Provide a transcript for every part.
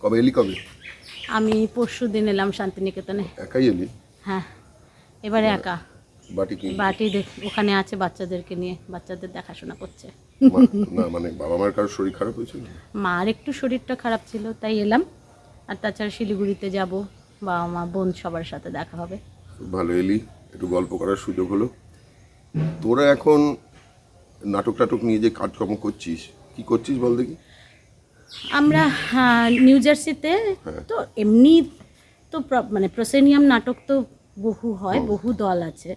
কবে এলি কবে? আমি পরশু দিন এলাম শান্তিনিকেতনে। একাই এলি? হ্যাঁ এবারে একা। বাটি কি বাটি দেখ- ওখানে আছে বাচ্চাদেরকে নিয়ে বাচ্চাদের দেখাশোনা করছে। না মানে বাবা মার কারোর শরীর খারাপ হয়েছিল? মার একটু শরীরটা খারাপ ছিল তাই এলাম। আর তাছাড়া শিলিগুড়িতে যাব বাবা মা বোন সবার সাথে দেখা হবে। ভালো এলি একটু গল্প করার সুযোগ হলো। তোরা এখন নাটক টাটক নিয়ে যে কাজকর্ম করছিস কি করছিস বল দেখি? আমরা হ্যাঁ, নিউ জার্সিতে তো এমনি তো মানে প্রসেনিয়াম নাটক তো বহু হয় বহু দল আছে।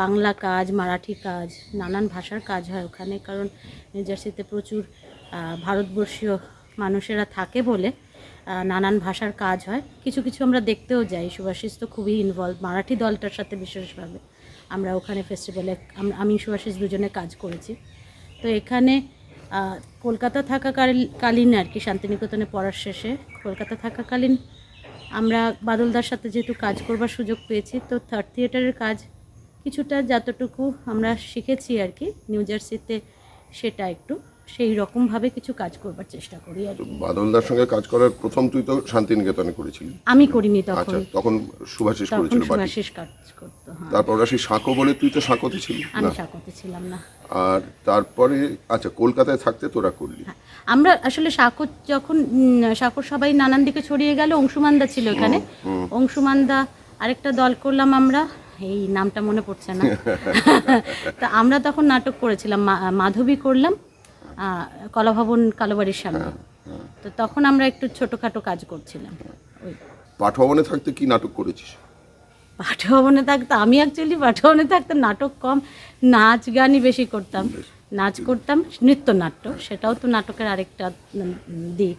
বাংলা কাজ মারাঠি কাজ নানান ভাষার কাজ হয় ওখানে কারণ নিউ জার্সিতে প্রচুর ভারতবর্ষীয় মানুষেরা থাকে বলে নানান ভাষার কাজ হয়। কিছু কিছু আমরা দেখতেও যাই। সুভাষিস তো খুবই ইনভলভ মারাঠি দলটার সাথে বিশেষভাবে। আমরা ওখানে ফেস্টিভ্যালে আমি সুভাষিস দুজনে কাজ করেছি। তো এখানে কলকাতা থাকাকাল- কালীন আর কি শান্তিনিকেতনে পড়ার শেষে কলকাতা থাকাকালীন আমরা বাদলদার সাথে যেহেতু কাজ করবার সুযোগ পেয়েছি তো থার্ড থিয়েটারের কাজ কিছুটা যতটুকু আমরা শিখেছি আর কি নিউ জার্সিতে সেটা একটু সেই রকমভাবে কিছু কাজ করবার চেষ্টা করি আর বাদলদার সঙ্গে কাজ করার প্রথম তুই তো শান্তিনিকেতনে করেছিলি। আমি করিনি তখন। আচ্ছা তখন সুভাষিস করেছিল সুভাষিস কাজ করতো হ্যাঁ। তারপর সাঁকো বলে তুই তো সাঁকোতে ছিলি। আমি না। সাকতে ছিলাম না। আর তারপরে আচ্ছা কলকাতায় থাকতে তোরা করলি? আমরা আসলে সাকর যখন সাকর সবাই নানান দিকে ছড়িয়ে গেল অংশুমানদা ছিল এখানে। অংশুমানদা আরেকটা দল করলাম আমরা এই নামটা মনে পড়ছে না। তা আমরা তখন নাটক করেছিলাম মাধবী করলাম আহ, কলাভবন কালোবাড়ির সামনে। তো তখন আমরা একটু ছোটোখাটো কাজ করছিলাম ওই। পাঠভবনে থাকতে কি নাটক করেছিস? পাঠভবনে থাকতে আমি অ্যাকচুয়ালি পাঠভবনে থাকতে নাটক কম নাচ গানই বেশি করতাম। নাচ করতাম নৃত্যনাট্য সেটাও তো নাটকের আরেকটা দিক।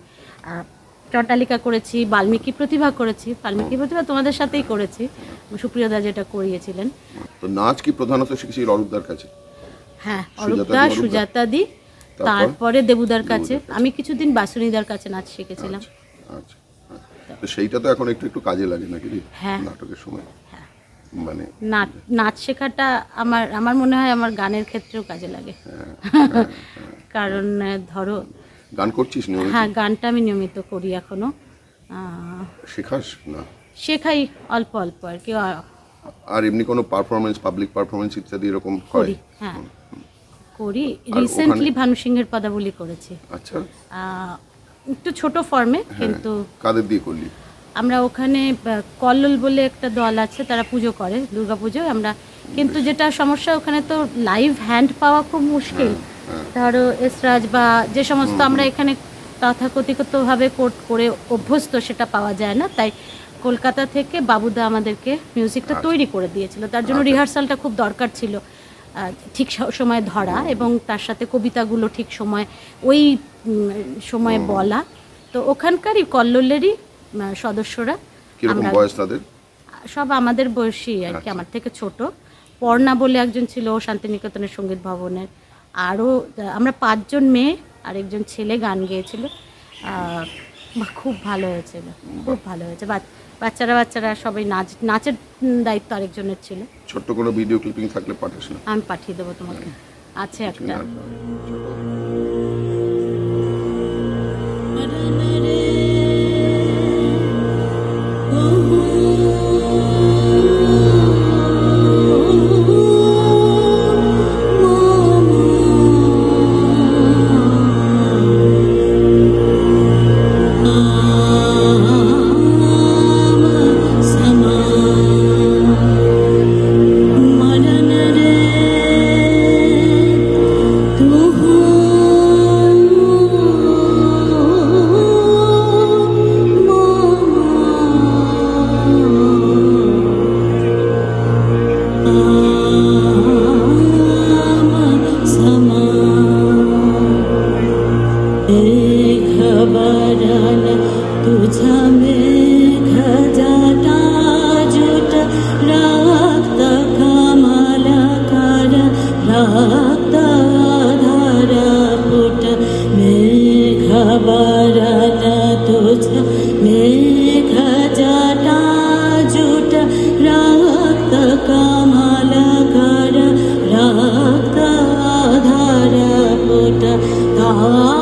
চটালিকা করেছি বাল্মীকি প্রতিভা করেছি বাল্মীকি প্রতিভা তোমাদের সাথেই করেছি সুপ্রিয়দা যেটা করিয়েছিলেন। তো নাচ কি প্রধানত শিখেছিস অরূপদার কাছে? হ্যাঁ অরূপদা সুজাতা দি তারপরে? দেবুদার কাছে। আমি কিছুদিন বাসুনিদার কাছে নাচ শিখেছিলাম। আচ্ছা আচ্ছা। সেইটা তো এখন একটু একটু কাজে লাগে নাকি হ্যাঁ। নাটকের সময়? মানে নাচ নাচ শেখাটা আমার আমার মনে হয় আমার গানের ক্ষেত্রেও কাজে লাগে। কারণ ধরো গান করছিস নিয়মিত? হ্যাঁ গানটা আমি নিয়মিত করি এখনও। শেখাস? না। শেখাই অল্প অল্প আর কি। আর এমনি কোনো পারফরমেন্স পাবলিক পারফরমেন্স ইত্যাদি এরকম করি হ্যাঁ? করি। রিসেন্টলি ভানু সিংহের পদাবলী করেছি। আচ্ছা। একটু ছোট ফর্মে কিন্তু কাদের দিয়ে করলি? আমরা ওখানে কল্লোল বলে একটা দল আছে তারা পুজো করে দুর্গা পুজোয় আমরা কিন্তু যেটা সমস্যা ওখানে তো লাইভ হ্যান্ড পাওয়া খুব মুশকিল। ধরো এসরাজ বা যে সমস্ত আমরা এখানে তথাকথিতভাবে কোর্ট করে অভ্যস্ত সেটা পাওয়া যায় না। তাই কলকাতা থেকে বাবুদা আমাদেরকে মিউজিকটা তৈরি করে দিয়েছিল। তার জন্য রিহার্সালটা খুব দরকার ছিল ঠিক সময় ধরা এবং তার সাথে কবিতাগুলো ঠিক সময় ওই সময়ে বলা। তো ওখানকারই কল্লোলেরই সদস্যরা কীরকম বয়স তাদের? সব আমাদের বয়সী আর কি আমার থেকে ছোট। পর্ণা বলে একজন ছিল শান্তিনিকেতনের সংগীত ভবনের। আরও আমরা পাঁচজন মেয়ে আর একজন ছেলে গান গেয়েছিল। খুব ভালো হয়েছিল খুব ভালো হয়েছে। বাচ- বাচ্চারা বাচ্চারা সবাই নাচ নাচের দায়িত্ব আরেকজনের ছিল। ছোট্ট কোনো ভিডিও ক্লিপিং থাকলে পাঠাস না। আমি পাঠিয়ে দেবো তোমাকে। আছে একটা। 啊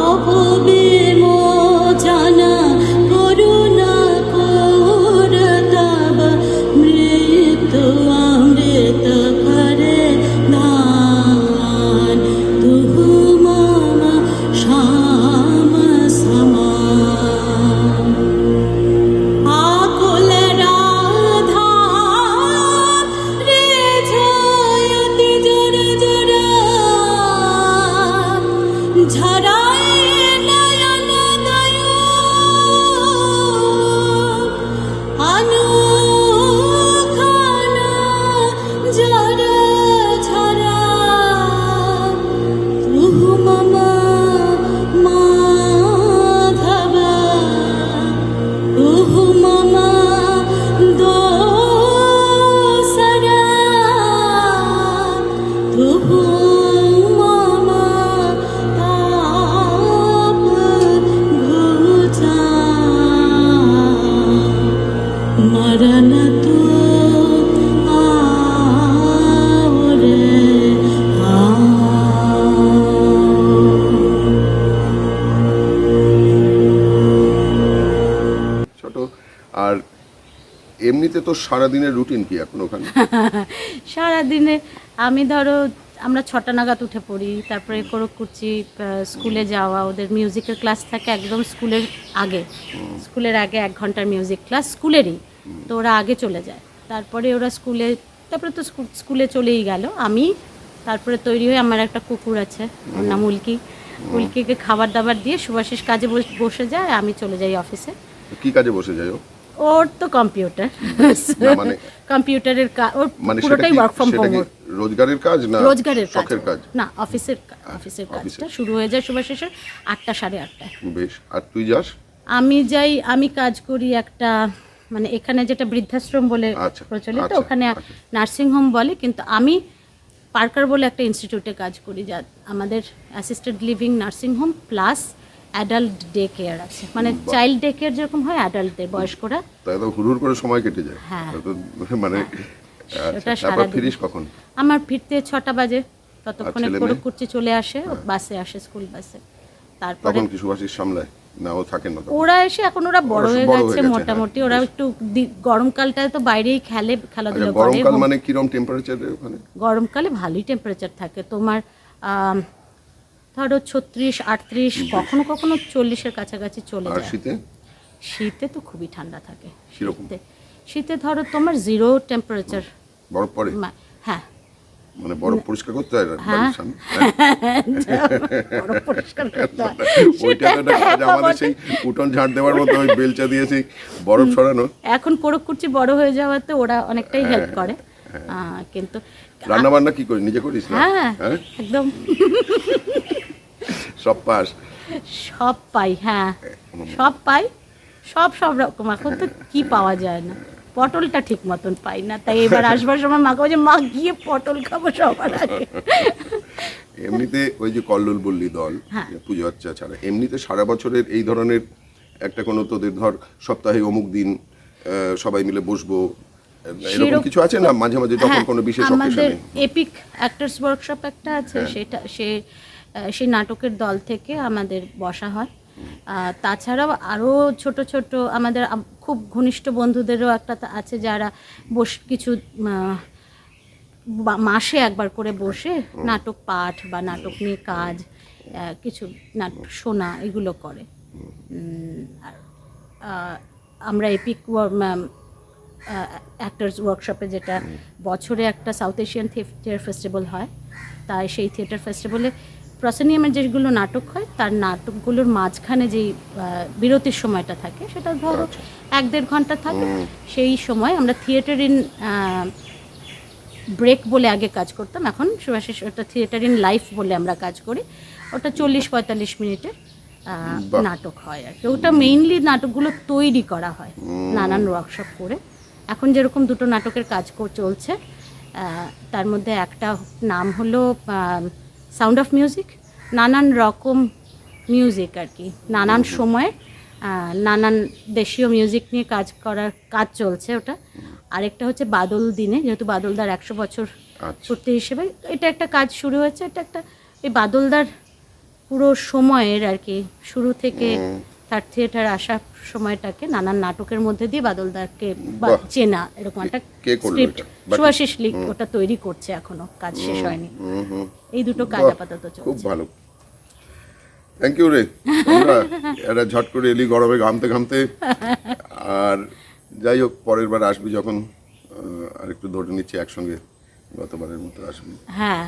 আর এমনিতে তো সারাদিনের রুটিন কি এখন ওখানে? সারাদিনে আমি ধরো আমরা ছটা নাগাদ উঠে পড়ি তারপরে করছি স্কুলে যাওয়া ওদের মিউজিকের ক্লাস থাকে একদম স্কুলের আগে। স্কুলের আগে এক ঘণ্টার মিউজিক ক্লাস স্কুলেরই। তো ওরা আগে চলে যায়। তারপরে ওরা স্কুলে তারপরে তো স্কু- স্কুলে চলেই গেল। আমি তারপরে তৈরি হয়ে আমার একটা কুকুর আছে ওর নাম উল্কি। উল্কিকে খাবার দাবার দিয়ে সুভাষিস কাজে বসে যায় আমি চলে যাই অফিসে। কি কাজে বসে যাই ও? ওর তো কম্পিউটার। মানে- কম্পিউটারের কাজ ওর মানে পুরোটাই ওয়ার্ক ফ্রম হোম রোজগারের কাজ না রোজগারের কাজ। কাজ? না অফিসের অফিসের। কাজটা শুরু হয়ে যায় সুভাষের আটটা সাড়ে আটটায়। বেশ আর তুই যাস? আমি যাই আমি কাজ করি একটা মানে এখানে যেটা বৃদ্ধাশ্রম বলে আচ্ছা, প্রচলিত আচ্ছা, ওখানে আচ্ছা। নার্সিং হোম বলে কিন্তু আমি পার্কার বলে একটা ইনস্টিটিউটে কাজ করি যা আমাদের assisted living nursing home plus adult day care আছে। মানে চাইল্ড ডে কেয়ার যেরকম হয় অ্যাডাল্টদের বয়স্করা তাই তো হুড় করে সময় কেটে যায়। হ্যাঁ। মানে তারপর। ফিরিস কখন? আমার ফিরতে ছটা বাজে ততক্ষণে? কুর্চি চলে আসে বাসে আসে স্কুল বাসে তারপরে তখন কি সুভাষিস সামলায়? না ও থাকেন না তখন? ওরা এসে এখন ওরা বড় হয়ে বড় হয়ে গেছে গেছে, মোটামুটি। হ্যাঁ, ওরা একটু দি- গরমকালটায় তো বাইরেই খেলে আচ্ছা খেলাধুলো করে। গরমকাল মানে কিরম টেম্পারেচার ওখানে? গরমকালে ভালোই টেম্পারেচার থাকে। তোমার আম, ধরো ছত্রিশ আটত্রিশ কখনো কখনো চল্লিশের কাছাকাছি চলে আর যায়। শীতে? শীতে তো খুবই ঠান্ডা থাকে। কীরকম? শীতে শীতে ধরো তোমার জিরো টেম্পারেচার বরফ পড়ে? হ্যাঁ মানে বরফ পরিষ্কার করতে হয় হ্যাঁ। বাড়ির সামনে হ্যাঁ? হয়। ওইটা তো একটা আমাদের সেই উঠোন ঝাড় দেওয়ার মতো ওই বেলচা দিয়ে সেই বরফ সরানো এখন কোরক কুচি বড় হয়ে যাওয়াতে ওরা অনেকটাই হেল্প করে। আহ, কিন্তু রান্না বান্না কি করিস নিজে করিস না? হ্যাঁ হ্যাঁ? একদম। সব পাস? সব পাই হ্যাঁ। সব পাই সব সব রকম এখন তো কি পাওয়া যায় না। পটলটা ঠিক মতন পাই না তাই এবার আসবার সময় মাকে বলছে মা গিয়ে পটল খাব সবার আগে। এমনিতে ওই যে কল্লোল বললি দল হ্যাঁ। পুজো আচ্ছা ছাড়া এমনিতে সারা বছরের এই ধরনের একটা কোনো তোদের ধর সপ্তাহে অমুক দিন সবাই মিলে বসবো এরকম কিছু আছে না? মাঝে মাঝে যখন হ্যাঁ, কোনো বিশেষ আমাদের এপিক অ্যাক্টার্স ওয়ার্কশপ একটা আছে সেটা সে সেই নাটকের দল থেকে আমাদের বসা হয়। তাছাড়াও আরও ছোট ছোট আমাদের খুব ঘনিষ্ঠ বন্ধুদেরও একটা আছে যারা বস কিছু মাসে একবার করে বসে নাটক পাঠ বা নাটক নিয়ে কাজ কিছু নাটক শোনা এগুলো করে। আমরা এপিক অ্যাক্টার্স ওয়ার্কশপে যেটা বছরে একটা সাউথ এশিয়ান থিয়েটার ফেস্টিভ্যাল হয়, তাই সেই থিয়েটার ফেস্টিভ্যালে প্রসেনিয়ামের যেগুলো নাটক হয় তার নাটকগুলোর মাঝখানে যেই বিরতির সময়টা থাকে সেটা ধরো এক দেড় ঘণ্টা থাকে। সেই সময় আমরা থিয়েটার ইন ব্রেক বলে আগে কাজ করতাম এখন সুভাষিস ওটা থিয়েটার ইন লাইফ বলে আমরা কাজ করি। ওটা চল্লিশ পঁয়তাল্লিশ মিনিটের নাটক হয় আর কি। ওটা মেইনলি নাটকগুলো তৈরি করা হয় নানান ওয়ার্কশপ করে। এখন যেরকম দুটো নাটকের কাজ চলছে তার মধ্যে একটা নাম হলো সাউন্ড অফ মিউজিক নানান রকম মিউজিক আর কি। নানান সময়ে নানান দেশীয় মিউজিক নিয়ে কাজ করার কাজ চলছে ওটা। আরেকটা হচ্ছে বাদল দিনে যেহেতু বাদলদার একশো বছর ছুটি পূর্তি হিসেবে এটা একটা কাজ শুরু হয়েছে এটা একটা এই বাদলদার পুরো সময়ের আর কি শুরু থেকে তার থিয়েটার আসার সময়টাকে নানান নাটকের মধ্যে দিয়ে বাদলদারকে বা বাহ। চেনা এরকম একটা স্ক্রিপ্ট এটা? সুভাষিস লিখ ওটা তৈরি করছে এখনও কাজ শেষ হয়নি। এই দুটো কাজ আপাতত খুব ভালো। থ্যাংক ইউ রে। এরা ঝট করে এলি গরমে ঘামতে ঘামতে। আর যাই হোক পরের বার আসবি যখন আর একটু ধরে নিচ্ছি একসঙ্গে গতবারের মতো আসবি। হ্যাঁ।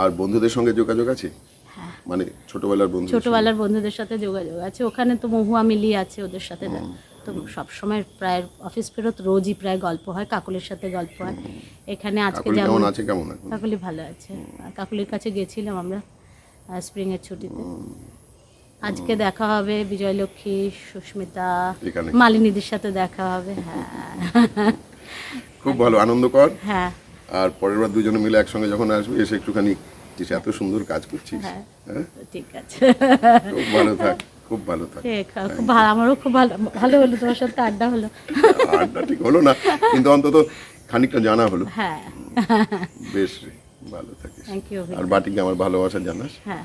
আর বন্ধুদের সঙ্গে যোগাযোগ আছে? মানে ছোটবেলার বন্ধু ছোটবেলার বন্ধুদের সাথে যোগাযোগ আছে। ওখানে তো মহুয়া মিলি আছে ওদের সাথে। তো সব সময় প্রায় অফিস ফেরত রোজই প্রায় গল্প হয় কাকুলির সাথে গল্প হয়। এখানে আজকে যেমন আছে? কেমন কাকুলি ভালো আছে। কাকুলির কাছে গেছিলাম আমরা স্প্রিং এর ছুটিতে। আজকে দেখা হবে বিজয়লক্ষ্মী সুস্মিতা মালিনীদের সাথে দেখা হবে হ্যাঁ। খুব ভালো আনন্দ কর। হ্যাঁ। আর পরের বার দুজনে মিলে একসঙ্গে যখন আসবে এসে একটুখানি যে এত সুন্দর কাজ করছিস। হ্যাঁ। হ্যাঁ? ঠিক আছে। খুব ভালো থাক খুব খুব ভালো থাক। খুব ভালো আমারও খুব ভালো ভালো হলো তোমার সাথে আড্ডা হলো। আড্ডা ঠিক হলো না কিন্তু অন্তত খানিকটা জানা হলো। হ্যাঁ। বেশ রে, ভালো থাকিস। আর বাটিকে আমার ভালোবাসা জানাস। হ্যাঁ।